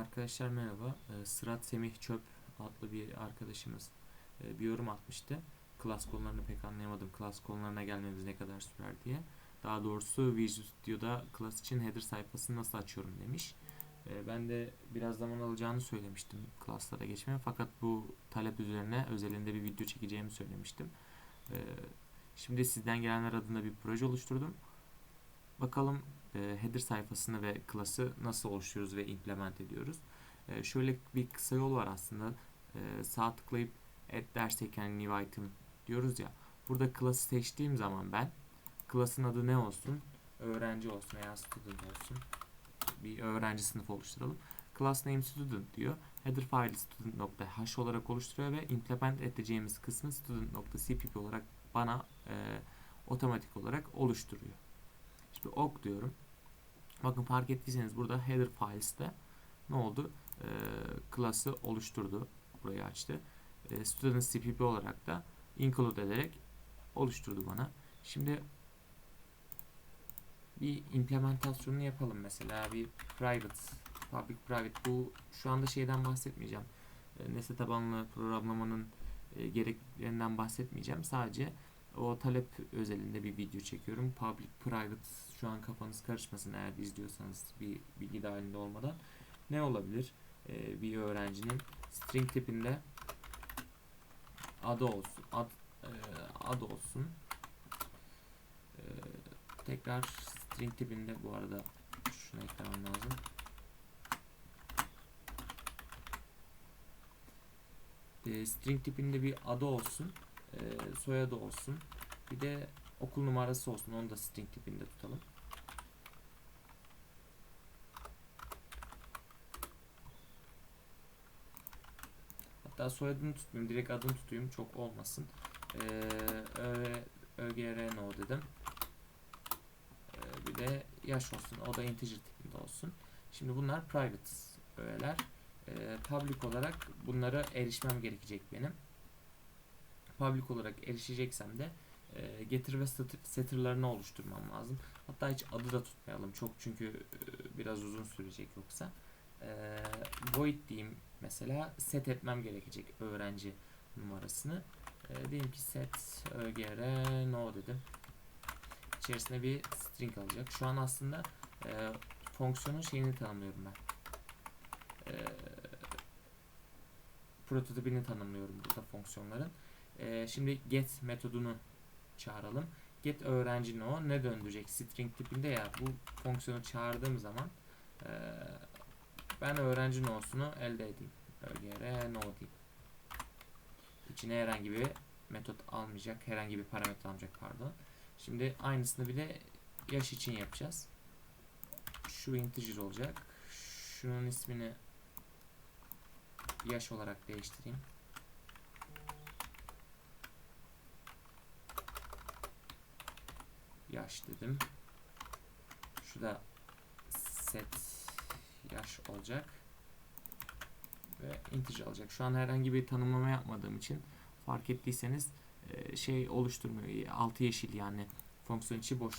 Arkadaşlar merhaba. Ee, Sırat Semih Çöp adlı bir arkadaşımız e, bir yorum atmıştı. Klas konularını pek anlayamadım. Klas konularına gelmemiz ne kadar sürer diye. Daha doğrusu Visual Studio'da klas için header sayfasını nasıl açıyorum demiş. Ee, Ben de biraz zaman alacağını söylemiştim klaslara geçmeye. Fakat bu talep üzerine özelinde bir video çekeceğimi söylemiştim. Ee, Şimdi sizden gelenler adına bir proje oluşturdum. Bakalım e, header sayfasını ve klası nasıl oluşturuyoruz ve implement ediyoruz. E, şöyle bir kısa yol var aslında. E, sağ tıklayıp add derseyken new item diyoruz ya. Burada klası seçtiğim zaman ben klasın adı ne olsun? Öğrenci olsun veya student olsun. Bir öğrenci sınıfı oluşturalım. Class name student diyor. Header file student.h olarak oluşturuyor ve implement edeceğimiz kısmı student.cpp olarak bana e, otomatik olarak oluşturuyor. Şimdi ok diyorum. Bakın fark ettiyseniz burada header files'te ne oldu? Ee, class'ı oluşturdu. Burayı açtı. Ee, student cpp olarak da include ederek oluşturdu bana. Şimdi bir implementasyonunu yapalım mesela bir private public private bu şu anda şeyden bahsetmeyeceğim. E, nesne tabanlı programlamanın e, gereklerinden bahsetmeyeceğim. Sadece o talep özelinde bir video çekiyorum. Public, private şu an kafanız karışmasın eğer izliyorsanız bir bilgi dahilinde olmadan. Ne olabilir? Ee, bir öğrencinin string tipinde adı olsun. Ad, e, adı olsun. Ee, tekrar string tipinde bu arada şunu eklemem lazım. Ee, string tipinde bir adı olsun. E, soyadı olsun. Bir de okul numarası olsun. Onu da string tipinde tutalım. Hatta soyadını tutmayayım. Direkt adını tutayım. Çok olmasın. Ee, dedim. Ee, bir de yaş olsun. O da integer tipinde olsun. Şimdi bunlar private öğeler. Ee, public olarak bunlara erişmem gerekecek benim public olarak erişeceksem de e, getir ve setter'larını oluşturmam lazım. Hatta hiç adı da tutmayalım. Çok çünkü e, biraz uzun sürecek yoksa. E, void diyeyim mesela set etmem gerekecek öğrenci numarasını. E, diyeyim ki set ögr no dedim. İçerisine bir string alacak. Şu an aslında e, fonksiyonun şeyini tanımlıyorum ben. E, prototipini tanımlıyorum burada fonksiyonların. Ee, şimdi get metodunu çağıralım. Get öğrenci no ne döndürecek string tipinde ya bu fonksiyonu çağırdığım zaman e, ben öğrenci no'sunu elde edeyim. ögr no diyeyim. İçine herhangi bir metot almayacak. Herhangi bir parametre almayacak pardon. Şimdi aynısını bile yaş için yapacağız. Şu integer olacak. Şunun ismini yaş olarak değiştireyim. Yaş dedim. Şu da set yaş olacak. Ve integer alacak. Şu an herhangi bir tanımlama yapmadığım için fark ettiyseniz e, şey oluşturmuyor. Altı yeşil yani fonksiyon içi boş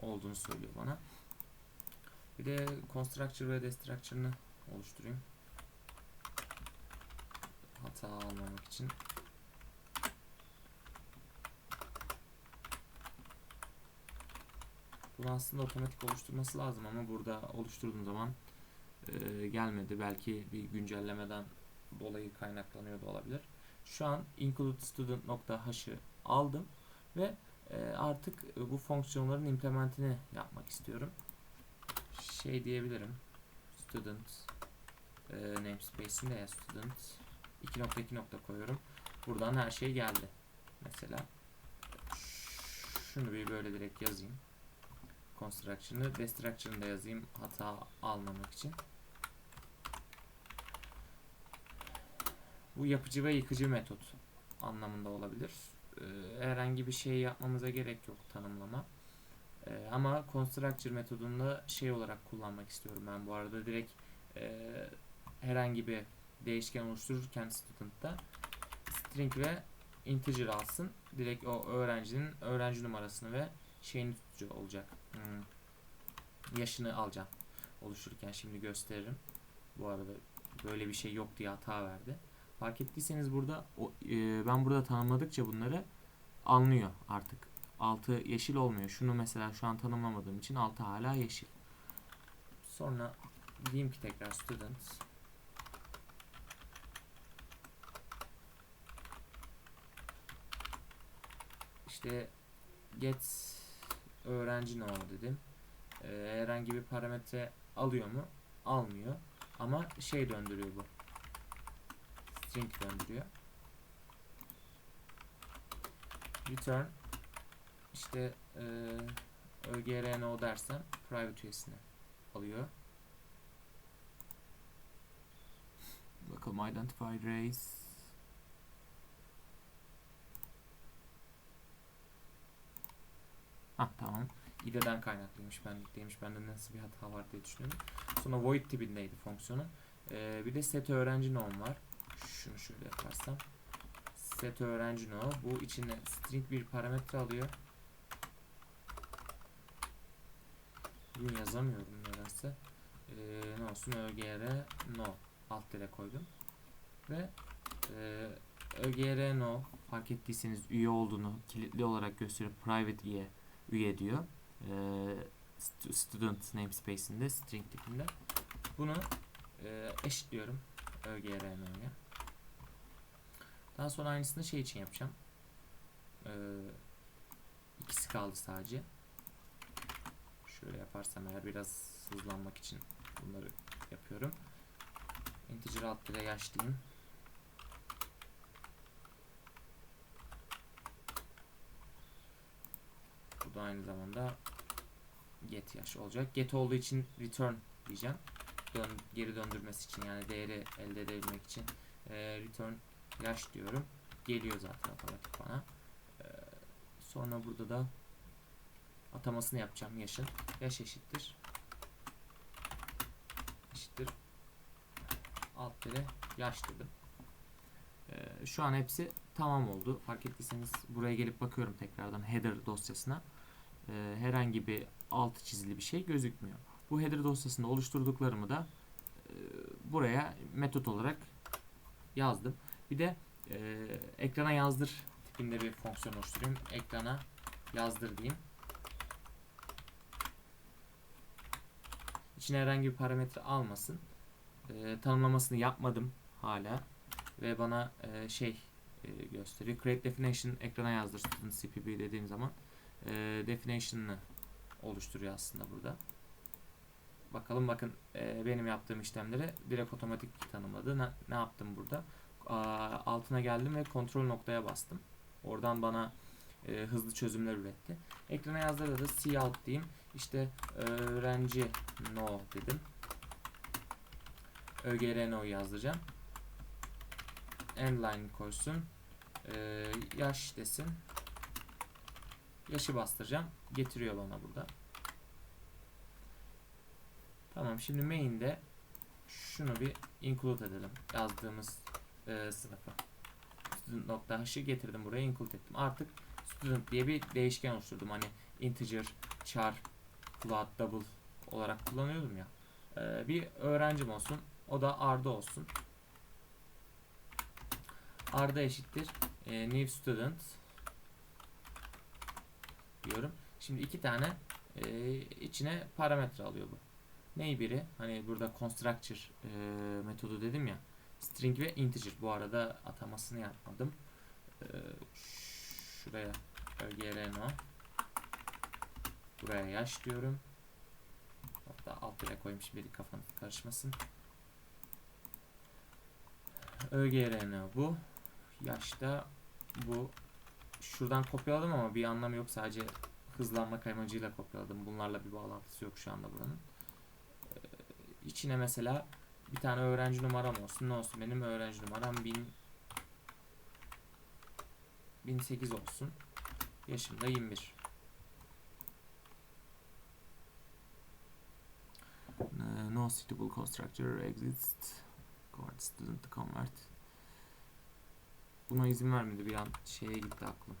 olduğunu söylüyor bana. Bir de constructor ve destructor'ını oluşturayım. Hata almamak için Bunu aslında otomatik oluşturması lazım ama burada oluşturduğum zaman e, gelmedi. Belki bir güncellemeden dolayı kaynaklanıyor da olabilir. Şu an include student nokta.h'ı aldım ve e, artık bu fonksiyonların implementini yapmak istiyorum. Şey diyebilirim. Student e, namespace'inde ya student 2 nokta 2 nokta koyuyorum. Buradan her şey geldi. Mesela şunu bir böyle direkt yazayım construction'ı destruction'ı da yazayım hata almamak için. Bu yapıcı ve yıkıcı metot anlamında olabilir. Ee, herhangi bir şey yapmamıza gerek yok tanımlama. Ee, ama constructor metodunda şey olarak kullanmak istiyorum ben bu arada direkt e, herhangi bir değişken oluştururken student'ta string ve integer alsın. Direkt o öğrencinin öğrenci numarasını ve şeyini tutucu olacak. Hmm. Yaşını alacağım. Oluştururken şimdi gösteririm. Bu arada böyle bir şey yok diye hata verdi. Fark ettiyseniz burada o, e, ben burada tanımladıkça bunları anlıyor artık. Altı yeşil olmuyor. Şunu mesela şu an tanımlamadığım için altı hala yeşil. Sonra diyeyim ki tekrar students işte get öğrenci no dedim. Ee, herhangi bir parametre alıyor mu? Almıyor. Ama şey döndürüyor bu. String döndürüyor. Return işte e, ögr no dersem private üyesini alıyor. Bakalım identify race Ah tamam. IDE'den kaynaklıymış, benlikteymiş. Bende nasıl bir hata var diye düşünüyorum. Sonra void tipindeydi fonksiyonun. Ee, bir de set öğrenci nom var. Şunu şöyle yaparsam. Set öğrenci no. Bu içine string bir parametre alıyor. Bugün yazamıyorum nedense. Ee, ne olsun ögr no alt dire koydum. Ve e, ögr no fark ettiyseniz üye olduğunu kilitli olarak gösterip private üye üye diyor. St- student namespace'inde string tipinde. Bunu e, eşitliyorum ögrno'ya. Daha sonra aynısını şey için yapacağım. Ee, ikisi kaldı sadece. Şöyle yaparsam eğer biraz hızlanmak için bunları yapıyorum. Integer alt dire yaş diyeyim. Da aynı zamanda get yaş olacak. Get olduğu için return diyeceğim. Dön, geri döndürmesi için yani değeri elde edebilmek için e, return yaş diyorum. Geliyor zaten otomatik bana. E, sonra burada da atamasını yapacağım yaşın. Yaş eşittir. Eşittir. Alt dire yaş dedim. E, şu an hepsi tamam oldu. Fark ettiyseniz buraya gelip bakıyorum tekrardan header dosyasına. E, herhangi bir altı çizili bir şey gözükmüyor. Bu header dosyasında oluşturduklarımı da e, buraya metot olarak yazdım. Bir de e, ekrana yazdır tipinde bir fonksiyon oluşturayım. Ekrana yazdır diyeyim. İçine herhangi bir parametre almasın. E, tanımlamasını yapmadım hala. Ve bana e, şey e, gösteriyor. Create definition ekrana yazdır cpp dediğim zaman e, definition'ını oluşturuyor aslında burada. Bakalım bakın e, benim yaptığım işlemleri direkt otomatik tanımladı. Ne, ne yaptım burada? A, altına geldim ve kontrol noktaya bastım. Oradan bana e, hızlı çözümler üretti. Ekrana yazdığında da C out diyeyim. İşte öğrenci no dedim. ÖGR no yazdıracağım. Endline koysun. E, yaş desin. Yaşı bastıracağım. Getiriyor bana burada. Tamam şimdi main'de şunu bir include edelim. Yazdığımız e, sınıfı. Student nokta h'ı getirdim buraya include ettim. Artık student diye bir değişken oluşturdum. Hani integer, char, float, double olarak kullanıyordum ya. E, bir öğrencim olsun. O da Arda olsun. Arda eşittir e, new student diyorum. Şimdi iki tane e, içine parametre alıyor bu. Ney biri? Hani burada constructor e, metodu dedim ya. String ve integer. Bu arada atamasını yapmadım. E, şuraya ögrno Buraya yaş diyorum. Hatta alt yere koyayım şimdi kafanız karışmasın. ögrno bu. Yaşta bu. Şuradan kopyaladım ama bir anlamı yok. Sadece hızlanma kaymacıyla kopyaladım. Bunlarla bir bağlantısı yok şu anda buranın. Ee, içine mesela bir tane öğrenci numaram olsun. Ne olsun? Benim öğrenci numaram 1000 1008 olsun. Yaşım da 21. Uh, no suitable constructor exists. Convert student convert. Buna izin vermedi bir an şeye gitti aklım.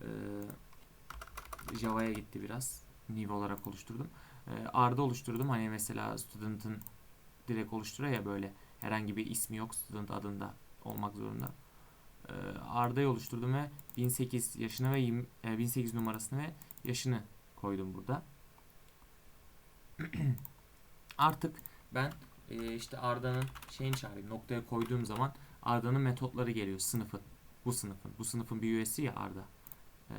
Ee, Java'ya gitti biraz. New olarak oluşturdum. e, Arda oluşturdum. Hani mesela student'ın direkt oluşturuyor ya böyle herhangi bir ismi yok student adında olmak zorunda. E, Arda'yı oluşturdum ve 1008 yaşını ve 20, e, 1008 numarasını ve yaşını koydum burada. Artık ben e, işte Arda'nın şeyini çağırayım. Noktaya koyduğum zaman Arda'nın metotları geliyor sınıfın. Bu sınıfın. Bu sınıfın bir üyesi ya Arda. E,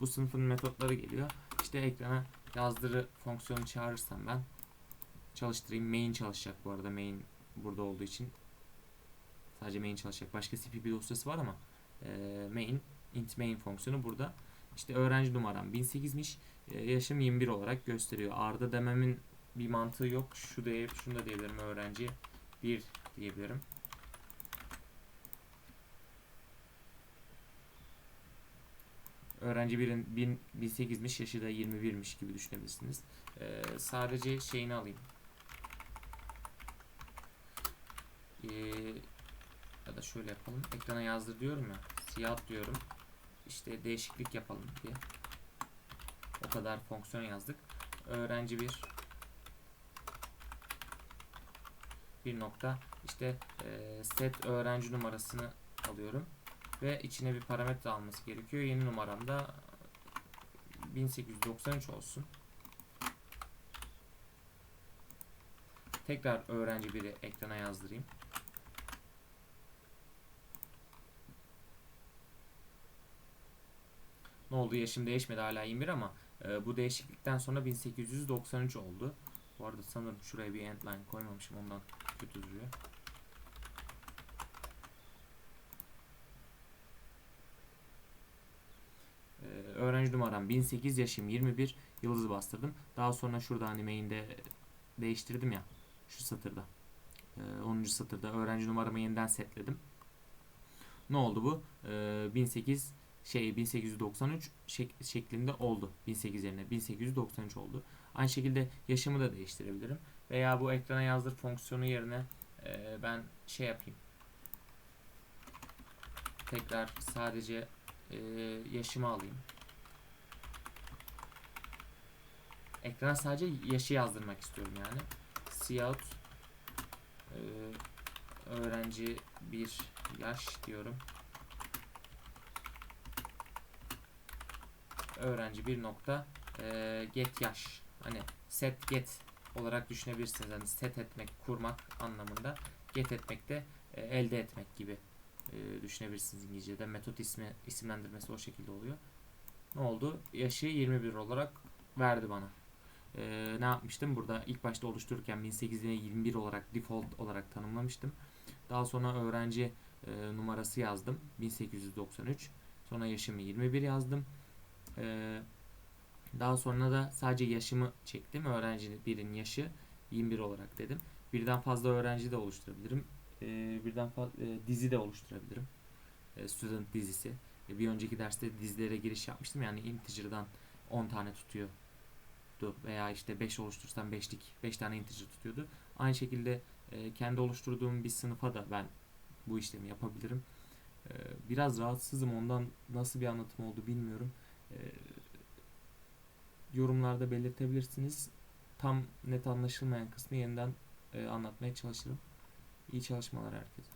bu sınıfın metotları geliyor. İşte ekrana yazdırı fonksiyonu çağırırsam ben çalıştırayım. Main çalışacak bu arada. Main burada olduğu için sadece main çalışacak. Başka CPP dosyası var ama e, main int main fonksiyonu burada. İşte öğrenci numaram 1008'miş. E, yaşım 21 olarak gösteriyor. Arda dememin bir mantığı yok. Şu diye şunu da diyebilirim öğrenci 1 diyebilirim. Öğrenci 1'in 1000 1008'miş yaşı da 21'miş gibi düşünebilirsiniz. Ee, sadece şeyini alayım. Ee, ya da şöyle yapalım. Ekrana yazdır diyorum ya. Siyah diyorum. İşte değişiklik yapalım diye. O kadar fonksiyon yazdık. Öğrenci 1 bir nokta işte e, set öğrenci numarasını alıyorum ve içine bir parametre alması gerekiyor. Yeni numaram da 1893 olsun. Tekrar öğrenci biri ekrana yazdırayım. Ne oldu? Yaşım değişmedi hala 21 ama e, bu değişiklikten sonra 1893 oldu. Bu arada sanırım şuraya bir endline koymamışım ondan kötü duruyor. Ee, öğrenci numaram 1008 yaşım 21 yıldızı bastırdım. Daha sonra şurada hani main'de değiştirdim ya şu satırda. Ee, 10. satırda öğrenci numaramı yeniden setledim. Ne oldu bu? Ee, 1008 şey 1893 şek- şeklinde oldu. 1008 yerine 1893 oldu. Aynı şekilde yaşımı da değiştirebilirim. Veya bu ekrana yazdır fonksiyonu yerine e, ben şey yapayım. Tekrar sadece e, yaşımı alayım. Ekrana sadece yaşı yazdırmak istiyorum yani. Cout e, öğrenci bir yaş diyorum. Öğrenci bir nokta e, get yaş. Hani set get olarak düşünebilirsiniz. Hani set etmek, kurmak anlamında. Get etmek de e, elde etmek gibi e, düşünebilirsiniz İngilizce'de. Metot ismi isimlendirmesi o şekilde oluyor. Ne oldu? Yaşı 21 olarak verdi bana. E, ne yapmıştım? Burada ilk başta oluştururken 1008'e 21 olarak default olarak tanımlamıştım. Daha sonra öğrenci e, numarası yazdım. 1893. Sonra yaşımı 21 yazdım. E, daha sonra da sadece yaşımı çektim. Öğrenci birin yaşı 21 olarak dedim. Birden fazla öğrenci de oluşturabilirim. Ee, birden fazla dizi de oluşturabilirim. Ee, student dizisi. Ee, bir önceki derste dizilere giriş yapmıştım. Yani integer'dan 10 tane tutuyordu. Veya işte 5 oluştursam 5'lik 5 tane integer tutuyordu. Aynı şekilde e, kendi oluşturduğum bir sınıfa da ben bu işlemi yapabilirim. Ee, biraz rahatsızım ondan nasıl bir anlatım oldu bilmiyorum. Ee, yorumlarda belirtebilirsiniz. Tam net anlaşılmayan kısmı yeniden e, anlatmaya çalışırım. İyi çalışmalar herkese.